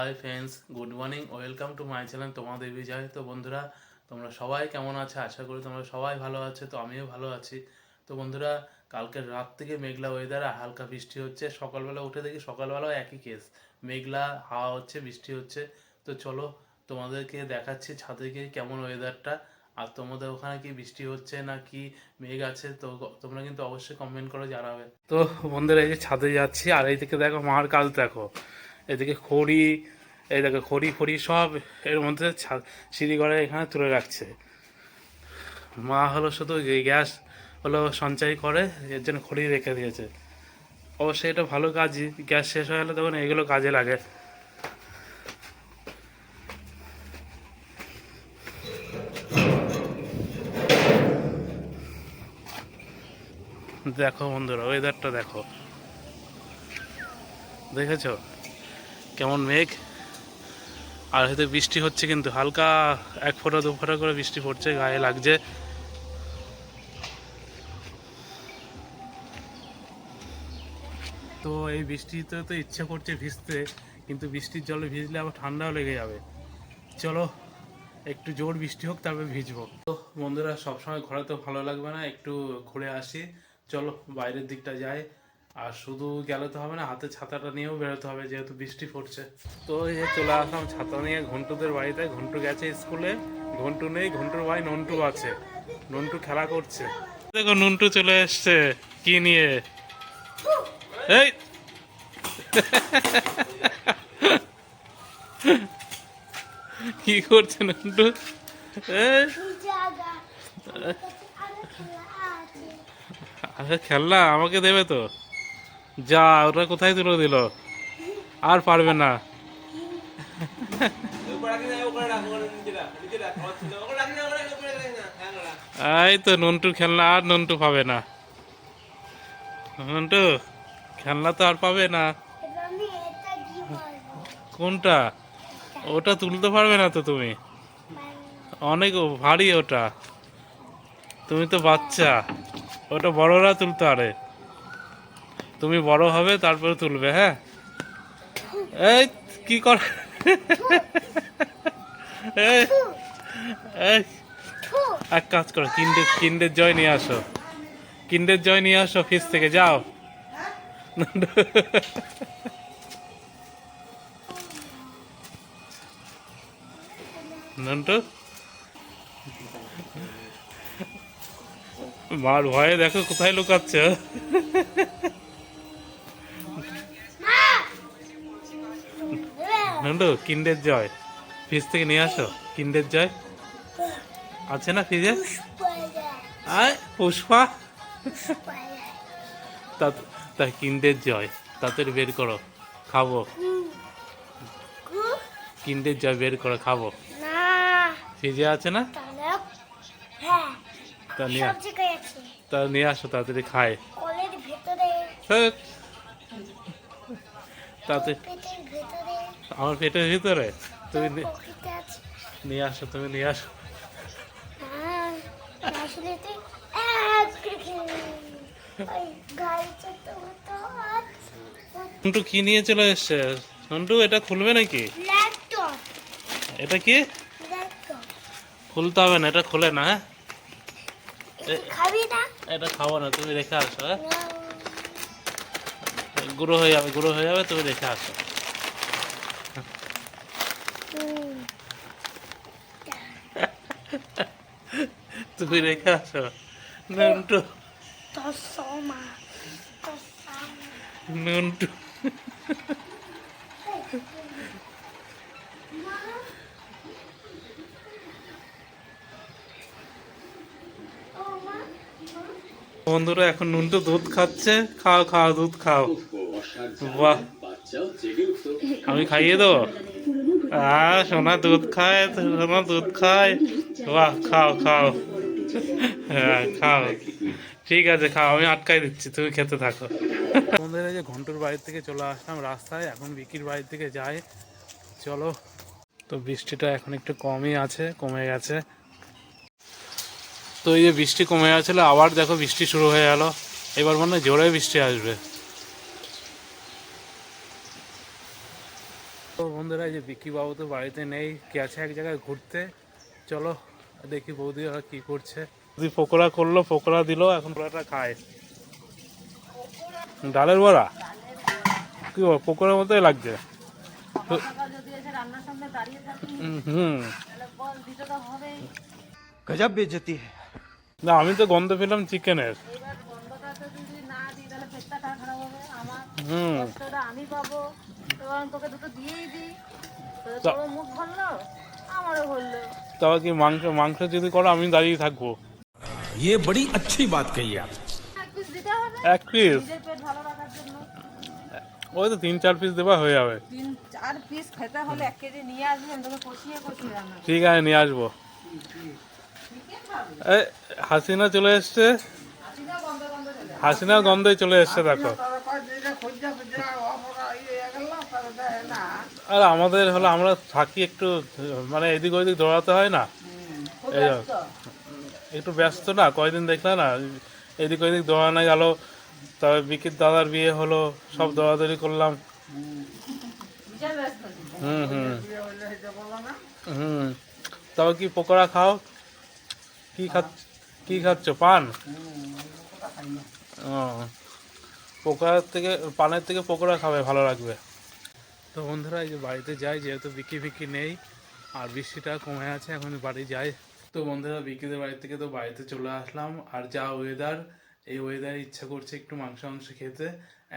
Hi friends good morning welcome to my channel তোমাদের বিজয় তো বন্ধুরা, তোমরা সবাই কেমন আছো? আশা করি তোমরা সবাই ভালো আছো, তো আমিও ভালো আছি। তো বন্ধুরা কালকের রাত থেকে মেঘলা ওয়েদার আর হালকা বৃষ্টি হচ্ছে। সকালবেলা উঠে দেখি সকালবেলাও একই কেস মেঘলা, হাওয়া হচ্ছে, বৃষ্টি হচ্ছে। তো চলো, তোমাদেরকে দেখাচ্ছি ছাদে গিয়ে কেমন ওয়েদারটা আর তোমাদের ওখানে কি বৃষ্টি হচ্ছে না কি মেঘ আছে, তো তোমরা কিন্তু অবশ্যই কমেন্ট করে জানাবে। তো বন্ধুরা, এই যে ছাদে যাচ্ছি, আর এই দিকে দেখো মার কাজ দেখো। এদিকে খড়ি এই খড়ি ফড়ি সব এর মধ্যে সিঁড়ি ঘরে এখানে তুলে রাখছে। মা হলো শুধু গ্যাস হলো সঞ্চয় করে, এর জন্য খড়ি রেখে দিয়েছে। অবশ্যই এটা ভালো কাজই, গ্যাস শেষ হয়ে গেলে তখন এগুলো কাজে লাগে। দেখো বন্ধুরা ওয়েদারটা দেখো। দেখেছ? কেমন মেঘ? আর হয়তো বৃষ্টি হচ্ছে কিন্তু, হালকা এক ফোঁটা, দু ফোঁটা করে বৃষ্টি পড়ছে, গায়ে লাগছে। তো এই বৃষ্টিতে তো ইচ্ছে করছে ভিজতে, কিন্তু বৃষ্টির জলে ভিজলে আবার ঠান্ডাও লেগে যাবে। চলো, একটু জোর বৃষ্টি হোক, তারপরে ভিজবো। তো বন্ধুরা, সবসময় ঘোরা তো ভালো লাগবে না, একটু ঘুরে আসি। চলো, বাইরের দিকটা যাই। আর শুধু গেলে তো হবে না, হাতে ছাতাটা নিয়েও বেরোতে হবে যেহেতু বৃষ্টি পড়ছে। তো এই চলে আসলাম ছাতা নিয়ে ঘন্টুদের বাড়িতে। ঘন্টু গেছে স্কুলে, ঘন্টু নেই, ঘন্টুর ভাই নন্টু আছে। নন্টু খেলা করছে। দেখো নন্টু চলে এসছে, কি নিয়ে? এই! কি করছে নন্টু? এই! জায়গা আরও খেলা খেলনা, আমাকে দেবে তো? যা ওরা কোথায় তুলে দিল? আর পারবে না। এই তো নন্টু খেলনা, আর নন্টু পাবে না। নন্টু, খেলনা তো আর পাবে না। কোনটা? ওটা তুলতে পারবে না তো তুমি? অনেক ভারী ওটা। তুমি তো বাচ্চা। ওটা বড়রা তুলতে পারে। তুমি বড় হবে, তারপরে তুলবে হ্যাঁ? এই, কি কর এক কাজ করো কিন্ডের কিন্ডের জয় নিয়ে আসো। কিন্ডের জয় নিয়ে আসো ফিস থেকে, যাও। নন্টু? মার ভয়ে দেখো কোথায় লুকাচ্ছে। নন্টু কিন্ডের জয়। ফ্রিজ থেকে নিয়ে আসো কিন্ডের জয়। আছে না ফ্রিজে? আয় পুষ্পা। তা তা কিন্ডের জয় তাড়াতাড়ি বের করো খাব। কিন্ডের জয় বের করো খাব। ফ্রিজে আছে না? তা নিয়ে তা নিয়ে আসো তাড়াতাড়ি খায়। কলের আমার পেটের ভিতরে। তুমি নিয়ে আসো তুমি নিয়ে আসো। হ্যাঁ নন্টু কি নিয়ে চলে এসছে? নন্টু এটা খুলবে নাকি? এটা কি? খুলতে হবে না এটা খুলে না হ্যাঁ? এটা খাব না তুমি রেখে আসো হ্যাঁ। গুঁড়ো হয়ে যাবে গুঁড়ো হয়ে যাবে তুমি রেখে আসো। তুমি রেখে আসো। নন্টু। নন্টু। বন্ধুরা এখন নুনটু দুধ খাচ্ছে। খাও খাও দুধ খাও। বাহ। আমি খাইয়ে দেবো? আহ, সোনা দুধ খায়, সোনা দুধ খায়। বাহ, খাও খাও। হ্যাঁ খাও। ঠিক আছে, খাও, আমি আটকাই দিচ্ছি, তুমি খেতে থাকো। বন্ধুরা যে ঘন্টুর বাড়ির থেকে চলে আসলাম রাস্তায়, এখন বিকির বাড়ির থেকে যাই। চলো, তো বৃষ্টিটা এখন একটু কমই আছে, কমে গেছে। তো এই যে বৃষ্টি কমে গেছিল, আবার দেখো বৃষ্টি শুরু হয়ে গেল। এবার মনে হয় জোরে বৃষ্টি আসবে তো বন্ধু বন্ধুরা যে বিকি বাবু তো বাড়িতে নেই গেছে এক জায়গায় ঘুরতে? চলো দেখি বৌদি ওরা কি করছে। বৌদি পকোড়া করল পোকোড়া দিল এখন পকোড়াটা খায়। ডালের বড়া? কী পকোড়ার মতোই লাগছে। হুম। বেজতি না আমি তো গন্ধ পেলাম চিকেনের। হুম। এবার আমি তোকে দুটো দিয়েই দিই তো তা- তোরও মুখ ভরলো আমারও ভরলো তাও কি মাংস মাংস যদি করো আমি দাঁড়িয়ে থাকবো ये बड़ी अच्छी बात कही आप এক পিস দিতে হবে এক পিস নিজের পেট ভালো রাখার জন্য ওই তো তিন চার পিস দেওয়া হয়ে যাবে তিন চার পিস খেতে হলে এক কেজি নিয়ে আসবি আমি তোকে কষিয়ে কষিয়ে রান্না করবো। ঠিক আছে নিয়ে আসবো চিকেন খাবি এই হাসিনা চলে এসছে হাসিনা গন্ধ গন্ধ চলে হাসিনা গন্ধই চলে এসছে দেখো আর আমাদের হলো আমরা থাকি একটু মানে এদিক ওইদিক দৌড়াতে হয় না। এই একটু ব্যস্ত না কয়দিন দেখলে না এদিক ওইদিক দৌড়ানো গেল তবে বিকির দাদার বিয়ে হলো সব দৌড়াদৌড়ি করলাম। হুম হুম। হুম তবে কি পকোড়া খাও? কি খাচ্ছ কি খাচ্ছ পান? ও পকোড়ার থেকে পানের থেকে পকোড়া খাবে ভালো লাগবে। তো বন্ধুরা, এই যে বাড়িতে যাই, যেহেতু বিকি বিকি নেই, আর বৃষ্টিটা কমে আছে, এখন বাড়ি যাই। তো বন্ধুরা বিকিদের বাড়ি থেকে তো বাড়িতে চলে আসলাম, আর যা ওয়েদার এই ওয়েদারে ইচ্ছা করছে একটু মাংস মাংস খেতে।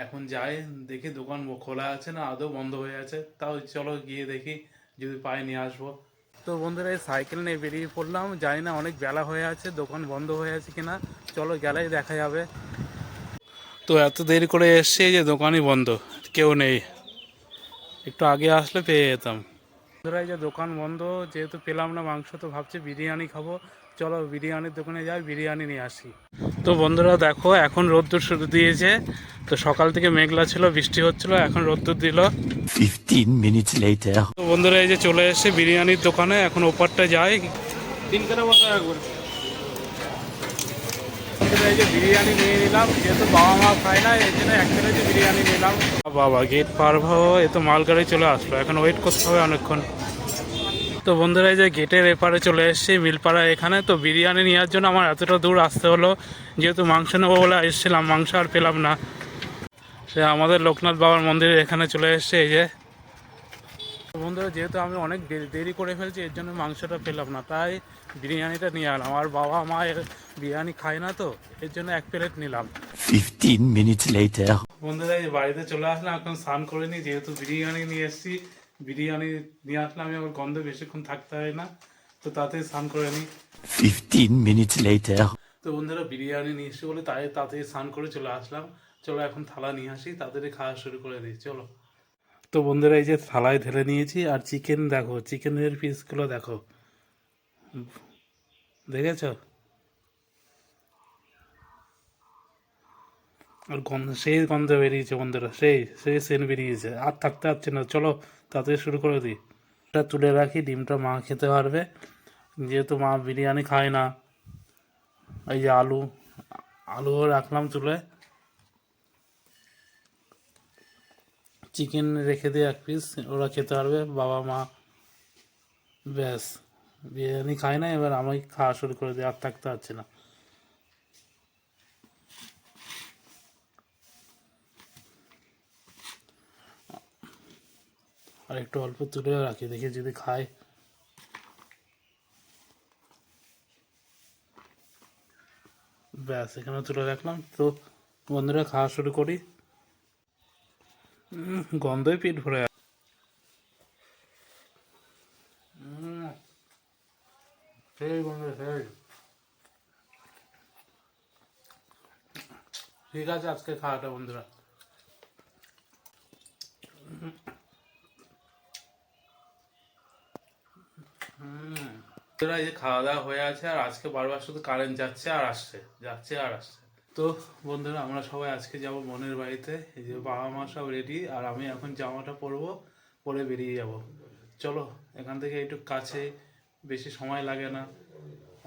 এখন যাই, দেখি দোকান খোলা আছে না, আদৌ বন্ধ হয়ে আছে, তাও চলো গিয়ে দেখি, যদি পাই নিয়ে আসব। তো বন্ধুরা, এই সাইকেল নিয়ে বেরিয়ে পড়লাম, জানি না অনেক বেলা হয়ে আছে, দোকান বন্ধ হয়ে আছে কিনা, চলো গেলেই দেখা যাবে। তো এত দেরি করে এসছে যে দোকানই বন্ধ, কেউ নেই। একটু আগে আসলে পেয়ে যেতাম। বন্ধুরা এই যে দোকান বন্ধ যেহেতু পেলাম না মাংস তো ভাবছি বিরিয়ানি খাব। চলো বিরিয়ানির দোকানে যাই বিরিয়ানি নিয়ে আসি। তো বন্ধুরা দেখো এখন রোদ্দুর শুরু দিয়েছে। তো সকাল থেকে মেঘলা ছিল বৃষ্টি হচ্ছিল এখন রোদ্দুর দিল। 15 minutes later. তো বন্ধুরা এই যে চলে এসেছে বিরিয়ানির দোকানে এখন ওপারটা যাই। তিন বসে একবার এই যে বিরিয়ানি নিয়ে নিলাম যেহেতু বাবা মা খায় না এই জন্য প্লেটে বিরিয়ানি নিলাম। বাবা গেট পার এ তো মালগাড়ি চলে আসলো এখন ওয়েট করতে হবে অনেকক্ষণ। তো বন্ধুরা, এই যে গেটের এপারে চলে এসেছি, মিলপাড়া এখানে, তো বিরিয়ানি নেওয়ার জন্য আমার এতটা দূর আসতে হলো, যেহেতু মাংস নেব বলে এসেছিলাম, মাংস আর পেলাম না। সে আমাদের লোকনাথ বাবার মন্দিরের এখানে চলে এসেছে, এই যে। বন্ধুরা যেহেতু আমি অনেক দেরি করে ফেলছি এর জন্য মাংসটা পেলাম না। তাই বিরিয়ানিটা নিয়ে আনলাম আর বাবা মা এর বিরিয়ানি খায় না তো এর জন্য এক প্লেট নিলাম। 15 minutes later. বন্ধুরা এই বাড়িতে চলে আসলাম এখন স্নান করে নিই। যেহেতু বিরিয়ানি নিয়ে এসেছি বিরিয়ানি নিয়ে আসলে আমি আবার গন্ধ বেশিক্ষণ থাকতে হয় না। তো তাতে স্নান করে নিই। 15 minutes later. তো বন্ধুরা বিরিয়ানি নিয়ে এসেছি বলে তাই তাতে স্নান করে চলে আসলাম। চলো এখন থালা নিয়ে আসি তাড়াতাড়ি খাওয়া শুরু করে দিই। চলো। তো বন্ধুরা এই যে থালায় ঢেলে নিয়েছি আর চিকেন দেখো, চিকেনের পিসগুলো দেখো। দেখেছ? আর গন্ধ, সেই গন্ধ বেরিয়েছে বন্ধুরা, সেই সেই সেন বেরিয়েছে। আর থাকতে পারছে না, চলো তাড়াতাড়ি শুরু করে দিই। এটা তুলে রাখি, ডিমটা মা খেতে পারবে। যেহেতু মা বিরিয়ানি খায় না, এই যে আলু, আলুও রাখলাম চুলে চিকেন রেখে দিয়ে এক পিস ওরা খেতে পারবে, বাবা মা ব্যাস, বিরিয়ানি খায় না, এবার আমি খাওয়া শুরু করে দিই, আর থাকতে পারছি না। আর একটু অল্প তুলে রাখি, দেখি যদি খায়। ব্যাস এখানে তুলে রাখলাম। তো বন্ধুরা, খাওয়া শুরু করি। গন্ধই পেট ভরে ঠিক আছে আজকে খাওয়াটা বন্ধুরা। বন্ধুরা, এই যে খাওয়া দাওয়া হয়ে আছে আর আজকে বারবার শুধু কারেন্ট যাচ্ছে আর আসছে যাচ্ছে আর আসছে। তো বন্ধুরা আমরা সবাই আজকে যাব বোনের বাড়িতে। এই যে বাবা মা সব রেডি আর আমি এখন জামাটা পরবো পরে বেরিয়ে যাব। চলো এখান থেকে একটু কাছে বেশি সময় লাগে না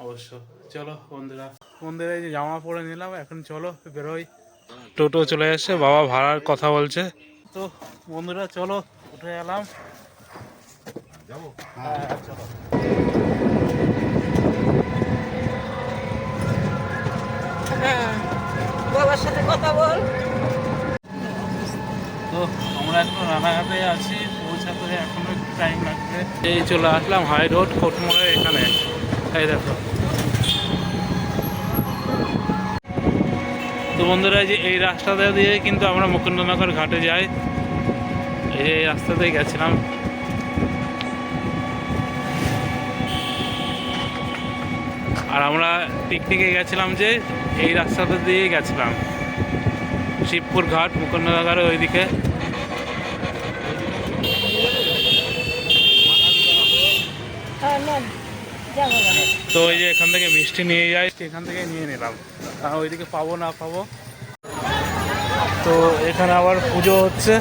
অবশ্য। চলো বন্ধুরা বন্ধুরা এই যে জামা পরে নিলাম এখন চলো বেরোই। টোটো চলে এসছে বাবা ভাড়ার কথা বলছে। তো বন্ধুরা চলো উঠে এলাম। যাব? হ্যাঁ বাবার সাথে কথা বল। তো আমরা এখন আছি, পৌঁছাতে টাইম লাগবে। এই চলে আসলাম হাই রোড কোটমোড়ের এখানে। এই দেখো। তো বন্ধুরা যে এই রাস্তাটা দিয়ে কিন্তু আমরা মুকুন্দনগর ঘাটে যাই। এই যে এই রাস্তা দিয়ে গেছিলাম। আর আমরা পিকনিকে গেছিলাম যে এই রাস্তাটা দিয়ে গেছিলাম। শিবপুর ঘাট মুকুন্দনগরের ওইদিকে। হ্যাঁ তো এই যে এখান থেকে মিষ্টি নিয়ে যাই এখান থেকে নিয়ে নিলাম। আর ওইদিকে পাবো না পাবো। তো এখানে আবার পুজো হচ্ছে।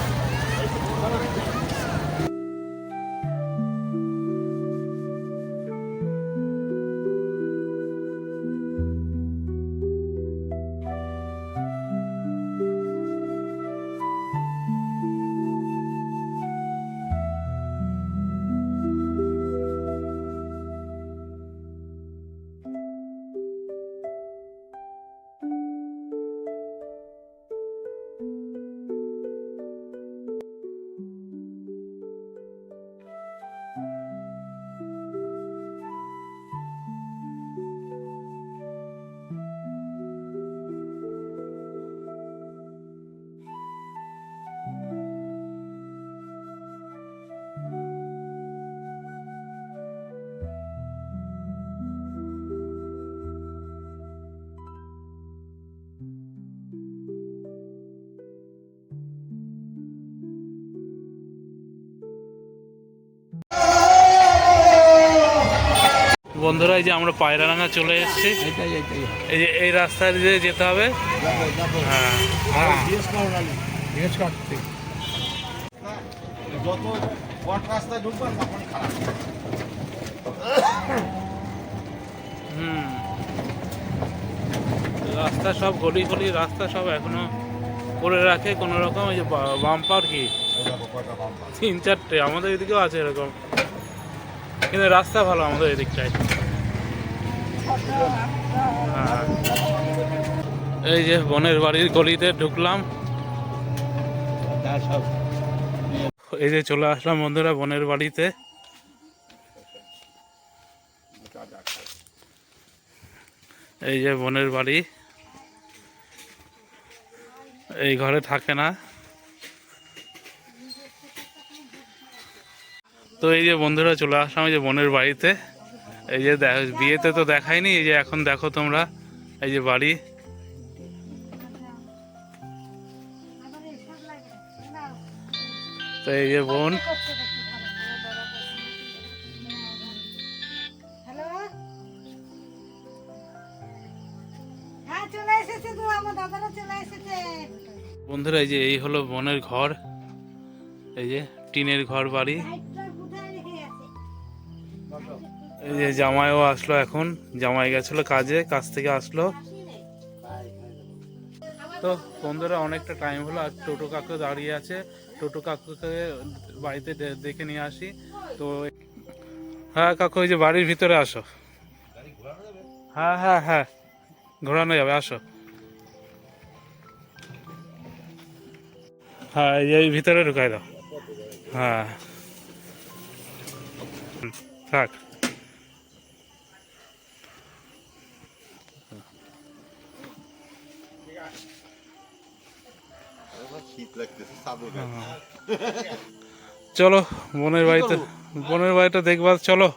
বন্ধুরা এই যে আমরা পায়রারাঙ্গা চলে এসেছি। এই যে এই রাস্তা দিয়ে যেতে হবে। হ্যাঁ হ্যাঁ। রাস্তায় হুম। রাস্তা সব গলি গলি রাস্তা সব এখনও করে রাখে কোনো রকম। এই যে বাম্পার কি? তিন চারটে আমাদের এদিকেও আছে এরকম। কিন্তু রাস্তা ভালো আমাদের এদিকটায়। এই যে বনের বাড়ির গলিতে ঢুকলাম। এই যে চলে আসলাম বন্ধুরা বনের বাড়িতে। এই যে বনের বাড়ি। এই ঘরে থাকে না। তো এই যে বন্ধুরা চলে আসলাম এই যে বোনের বাড়িতে। এই যে বিয়েতে তো দেখায়নি এই যে এখন দেখো তোমরা এই যে বাড়ি। তো এই যে বোন। হ্যাঁ বন্ধুরা এই যে এই হলো বোনের ঘর এই যে টিনের ঘর বাড়ি। এই যে জামাইও আসলো এখন। জামাই গেছিল কাজে, কাজ থেকে আসলো। তো বন্ধুরা, অনেকটা টাইম হলো, আর টোটো কাকু দাঁড়িয়ে আছে। টোটো কাকুকে বাড়িতে দেখে নিয়ে আসি। তো হ্যাঁ কাকু ওই যে বাড়ির ভিতরে আসো। হ্যাঁ হ্যাঁ হ্যাঁ ঘোরানো যাবে, আসো। হ্যাঁ এই ভিতরে ঢুকাই দাও। হ্যাঁ। থাক। চলো বোনের বাড়িতে বোনের বাড়িটা দেখবার চলো।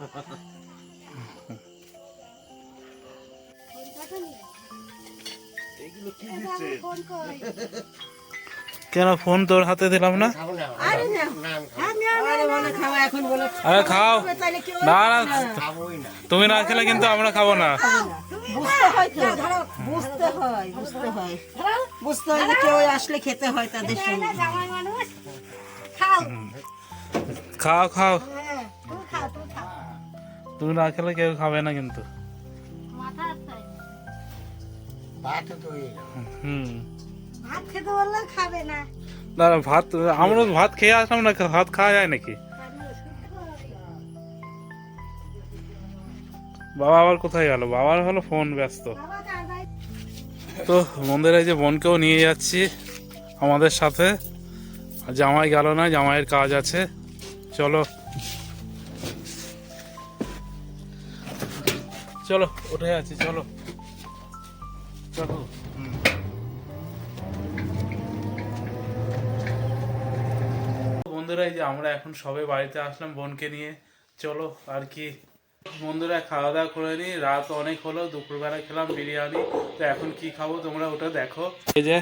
কেন ফোন তোর হাতে দিলাম না? আরে বলে খাওয়া এখন বলে। আরে খাও। না না তুমি না খেলে কিন্তু আমরা খাব না। বুঝতে হয় বুঝতে হয় বুঝতে হয়। বুঝতে হয় যে কেউ আসলে খেতে হয় তাদের সঙ্গে। খাও। হ্যাঁ তুমি খাও। তুমি না খেলে কেউ খাবে না কিন্তু। মাথা আছে। হুম। ভাত খেতে বললে খাবে না। না ভাত আমরা ভাত খেয়ে আসলাম না ভাত খাওয়া যায় নাকি? বাবা আবার কোথায় গেল? বাবার হলো ফোন ব্যস্ত। তো এই যে বোনকেও নিয়ে যাচ্ছি আমাদের সাথে। জামাই গেল না জামাইয়ের কাজ আছে। চলো। চলো উঠে আছি চলো। চলো। যে আমরা এখন সবে বাড়িতে আসলাম বোনকে নিয়ে। চলো আর কি। বন্ধুরা খাওয়া দাওয়া করে নিই রাত অনেক হলো দুপুরবেলা খেলাম বিরিয়ানি। তো এখন কি খাব তোমরা ওটা দেখো। এই যে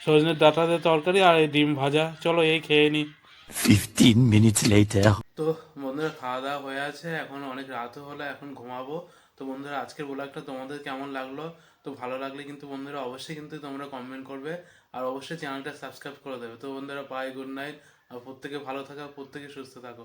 সজনের ডাটা দিয়ে তরকারি আর এই ডিম ভাজা। চলো এই খেয়ে নিই 15 minutes later. তো বন্ধুরা খাওয়া দাওয়া হয়ে আছে। এখন অনেক রাতও হলো এখন ঘুমাবো। তো বন্ধুরা আজকের ব্লগটা তোমাদের কেমন লাগল? তো ভালো লাগলে কিন্তু বন্ধুরা অবশ্যই কিন্তু তোমরা কমেন্ট করবে। আর অবশ্যই চ্যানেলটা সাবস্ক্রাইব করে দেবে। তো বন্ধুরা বাই গুড নাইট আর প্রত্যেকে ভালো থাকো প্রত্যেকে সুস্থ থাকো।